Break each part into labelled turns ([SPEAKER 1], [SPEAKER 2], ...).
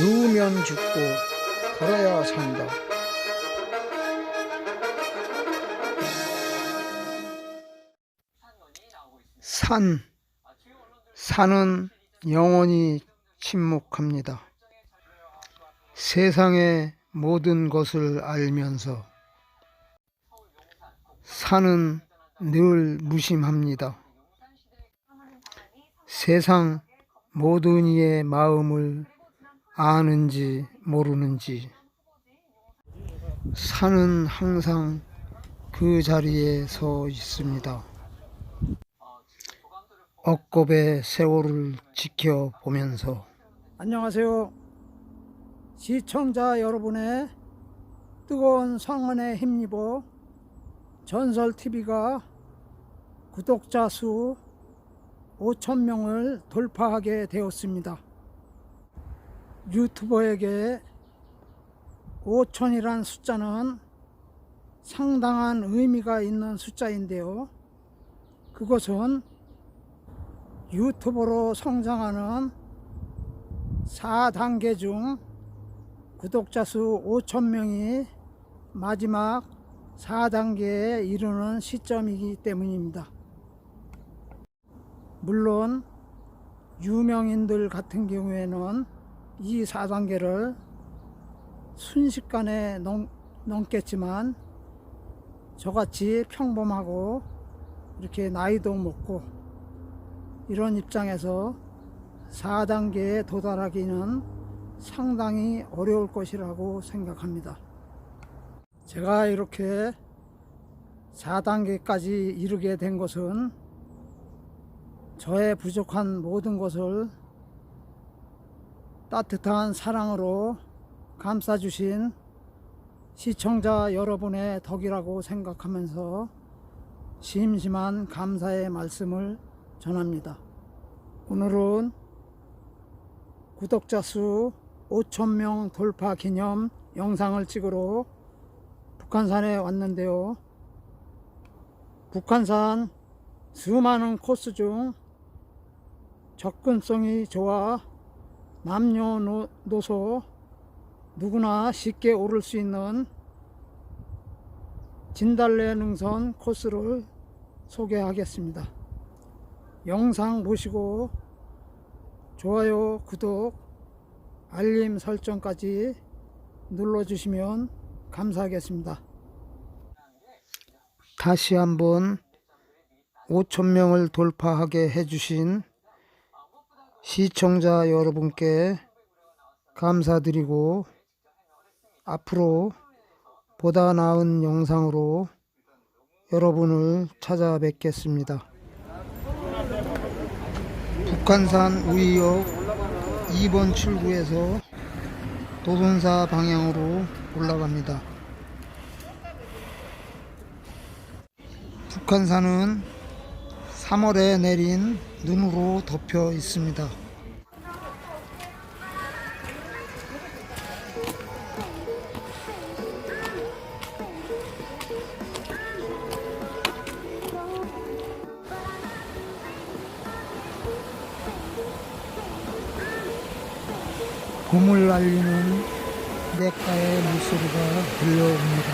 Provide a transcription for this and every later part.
[SPEAKER 1] 누우면 죽고 걸어야 산다. 산, 산은 영원히 침묵합니다. 세상의 모든 것을 알면서 산은 늘 무심합니다. 세상 모든 이의 마음을 아는지 모르는지 산은 항상 그 자리에 서 있습니다. 억겁의 세월을 지켜보면서 안녕하세요. 시청자 여러분의 뜨거운 성원에 힘입어 전설TV가 구독자 수 5천명을 돌파하게 되었습니다. 유튜버에게 5천이란 숫자는 상당한 의미가 있는 숫자인데요. 그것은 유튜버로 성장하는 4단계 중 구독자 수 5천명이 마지막 4단계에 이르는 시점이기 때문입니다. 물론 유명인들 같은 경우에는 이 4단계를 순식간에 넘, 넘겠지만 저같이 평범하고 이렇게 나이도 먹고 이런 입장에서 4단계에 도달하기는 상당히 어려울 것이라고 생각합니다. 제가 이렇게 4단계까지 이르게 된 것은 저의 부족한 모든 것을 따뜻한 사랑으로 감싸주신 시청자 여러분의 덕이라고 생각하면서 심심한 감사의 말씀을 전합니다. 오늘은 구독자 수 5천명 돌파 기념 영상을 찍으러 북한산에 왔는데요. 북한산 수많은 코스 중 접근성이 좋아 남녀노소 누구나 쉽게 오를 수 있는 진달래 능선 코스를 소개하겠습니다. 영상 보시고 좋아요, 구독, 알림 설정까지 눌러주시면 감사하겠습니다. 다시 한번 5천명을 돌파하게 해주신 시청자 여러분께 감사드리고 앞으로 보다 나은 영상으로 여러분을 찾아뵙겠습니다. 북한산 우이역 2번 출구에서 도선사 방향으로 올라갑니다. 북한산은 3월에 내린 눈으로 덮여 있습니다. 봄을 알리는 냇가의 물소리가 들려옵니다.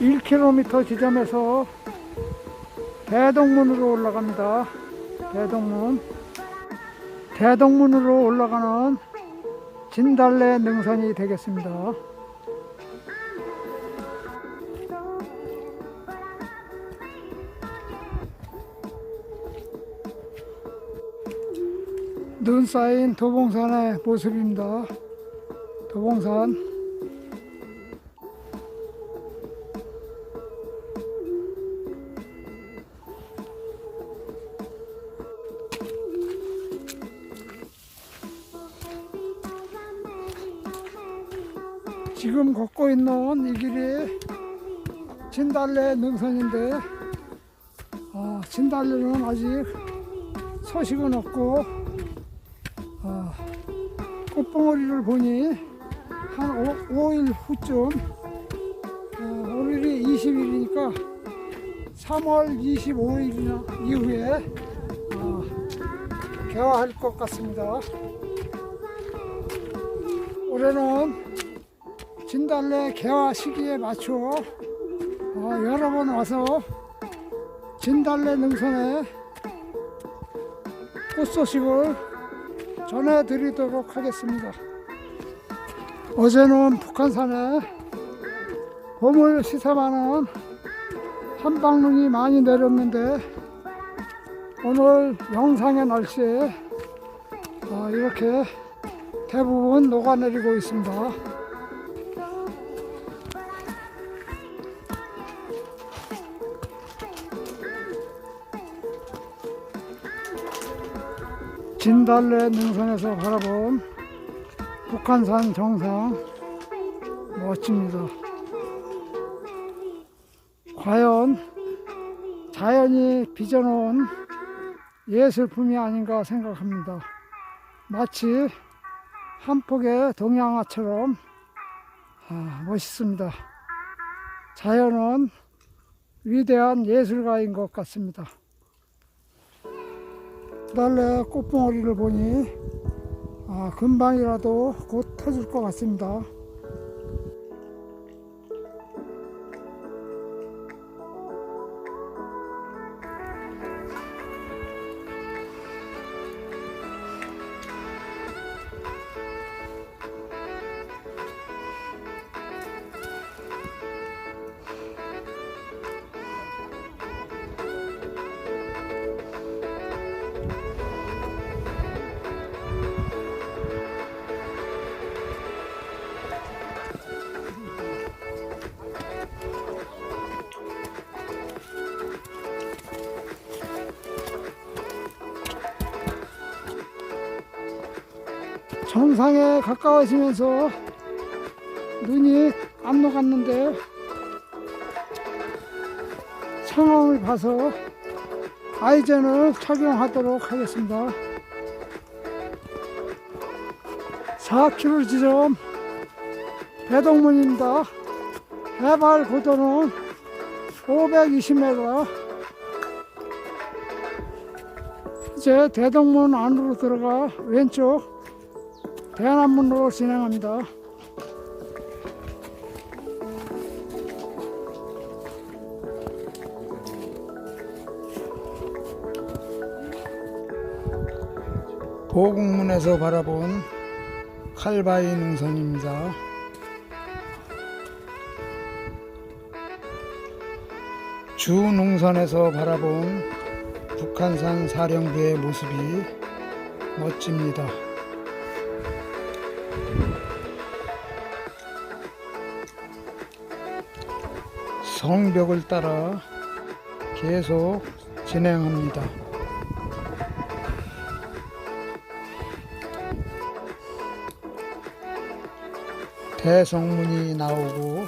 [SPEAKER 1] 1km 지점에서 대동문으로 올라갑니다. 대동문. 대동문으로 올라가는 진달래 능선이 되겠습니다. 눈 쌓인 도봉산의 모습입니다. 도봉산. 지금 걷고 있는 이 길이 진달래 능선인데 아, 진달래는 아직 소식은 없고 아, 꽃봉오리를 보니 한 5, 일 후쯤 어, 오늘이 20일이니까 3월 25일이나 이후에 아, 개화할 것 같습니다. 올해는 진달래 개화 시기에 맞춰 어, 여러 번 와서 진달래 능선에 꽃 소식을 전해드리도록 하겠습니다. 어제는 북한산에 봄을 시샘하는 한방눈이 많이 내렸는데 오늘 영상의 날씨에 아, 이렇게 대부분 녹아내리고 있습니다. 진달래 능선에서 바라본 북한산 정상 멋집니다. 과연 자연이 빚어놓은 예술품이 아닌가 생각합니다. 마치 한 폭의 동양화처럼 아, 멋있습니다. 자연은 위대한 예술가인 것 같습니다. 달래 꽃봉오리를 보니 아, 금방이라도 곧 터질 것 같습니다. 정상에 가까워지면서 눈이 안 녹았는데 상황을 봐서 아이젠을 착용하도록 하겠습니다. 4km 지점 대동문입니다. 해발 고도는 520m. 이제 대동문 안으로 들어가 왼쪽 대안문으로 진행합니다. 보국문에서 바라본 칼바위 능선입니다. 주능선에서 바라본 북한산 사령부의 모습이 멋집니다. 성벽을 따라 계속 진행합니다. 대성문이 나오고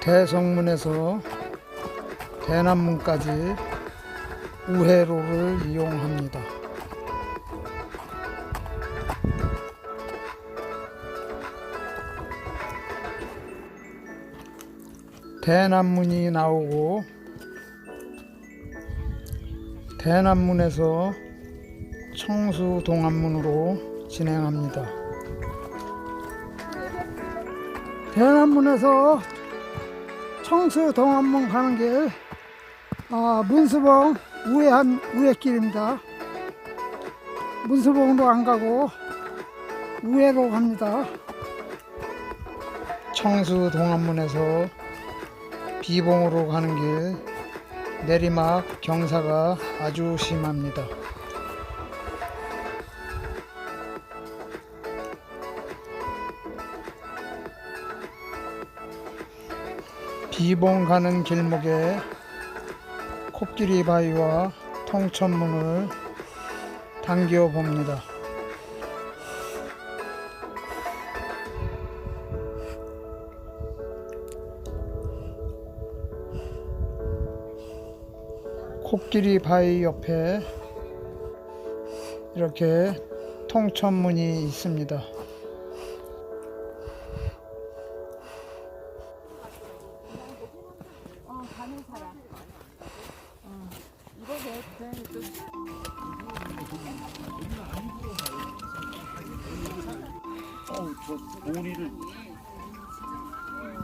[SPEAKER 1] 대성문에서 대남문까지 우회로를 이용합니다. 대남문이 나오고 대남문에서 청수 동안문으로 진행합니다. 대남문에서 청수 동안문 가는 길 아, 문수봉 우회한 우회길입니다. 문수봉도 안 가고 우회로 갑니다. 청수 동안문에서 비봉으로 가는 길 내리막 경사가 아주 심합니다. 비봉 가는 길목에 코끼리 바위와 통천문을 당겨 봅니다. 코끼리 바위 옆에 이렇게 통천문이 있습니다.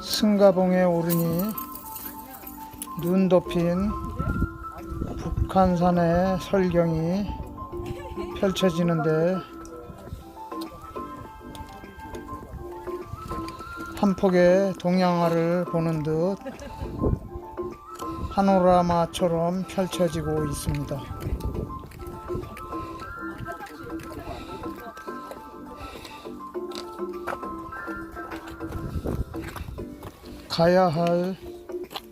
[SPEAKER 1] 승가봉에 오르니 눈 덮인 북한산의 설경이 펼쳐지는데 한 폭의 동양화를 보는 듯 파노라마처럼 펼쳐지고 있습니다. 가야 할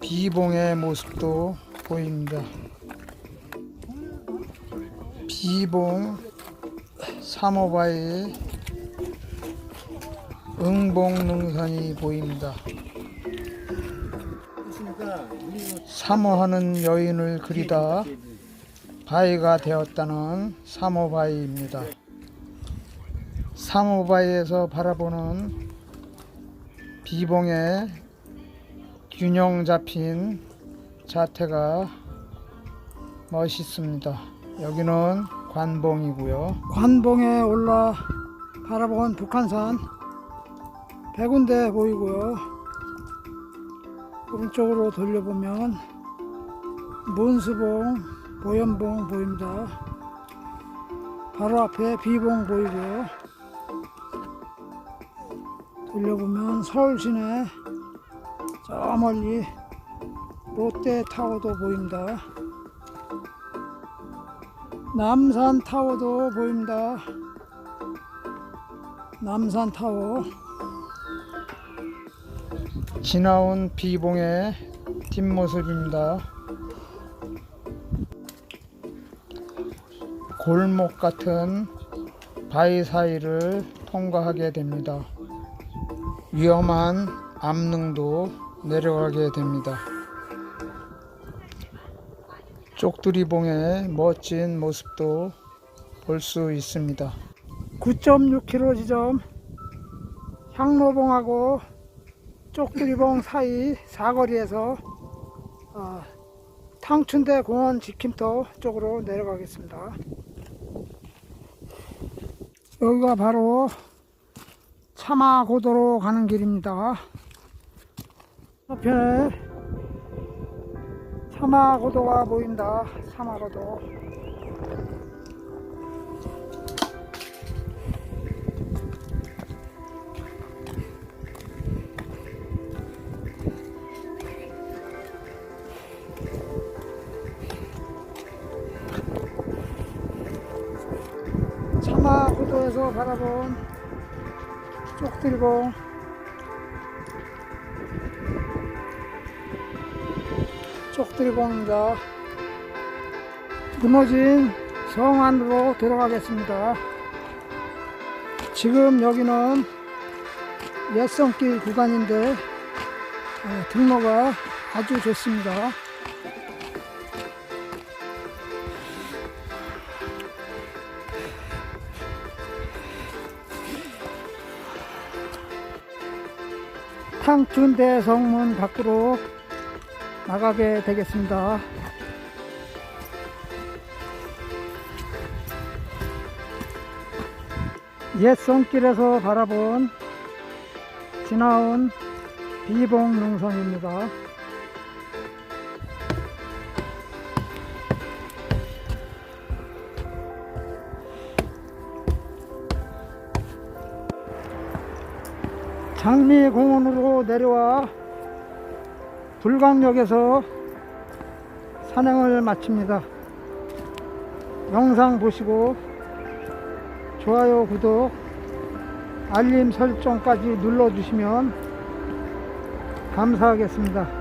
[SPEAKER 1] 비봉의 모습도 보입니다. 비봉 사모바의 응봉능선이 보입니다. 사모하는 여인을 그리다 바위가 되었다는 사모바위입니다. 사모바위에서 바라보는 비봉의 균형 잡힌 자태가 멋있습니다. 여기는 관봉이고요. 관봉에 올라 바라본 북한산 백운대 보이고요. 오른쪽으로 돌려보면 문수봉, 보현봉 보입니다. 바로 앞에 비봉 보이고요. 돌려보면 서울 시내 저 멀리 롯데타워도 보입니다. 남산 타워도 보입니다. 남산 타워. 지나온 비봉의 뒷모습입니다. 골목 같은 바위 사이를 통과하게 됩니다. 위험한 암릉도 내려가게 됩니다. 쪽두리봉의 멋진 모습도 볼 수 있습니다. 9.6km 지점 향로봉하고 쪽두리봉 사이 사거리에서 어, 탕춘대 공원 지킴터 쪽으로 내려가겠습니다. 여기가 바로 차마고도로 가는 길입니다. 옆에 차마고도가 보인다. 차마고도. 차마고도에서 바라본 쪽들봉 쪽들봉입니다. 무너진 성 안으로 들어가겠습니다. 지금 여기는 옛성길 구간인데 어, 등로가 아주 좋습니다. 탕춘대 성문 밖으로 나가게 되겠습니다. 옛 손길에서 바라본 지나온 비봉 능선입니다. 장미공원으로 내려와 불광역에서 산행을 마칩니다. 영상 보시고 좋아요, 구독, 알림 설정까지 눌러주시면 감사하겠습니다.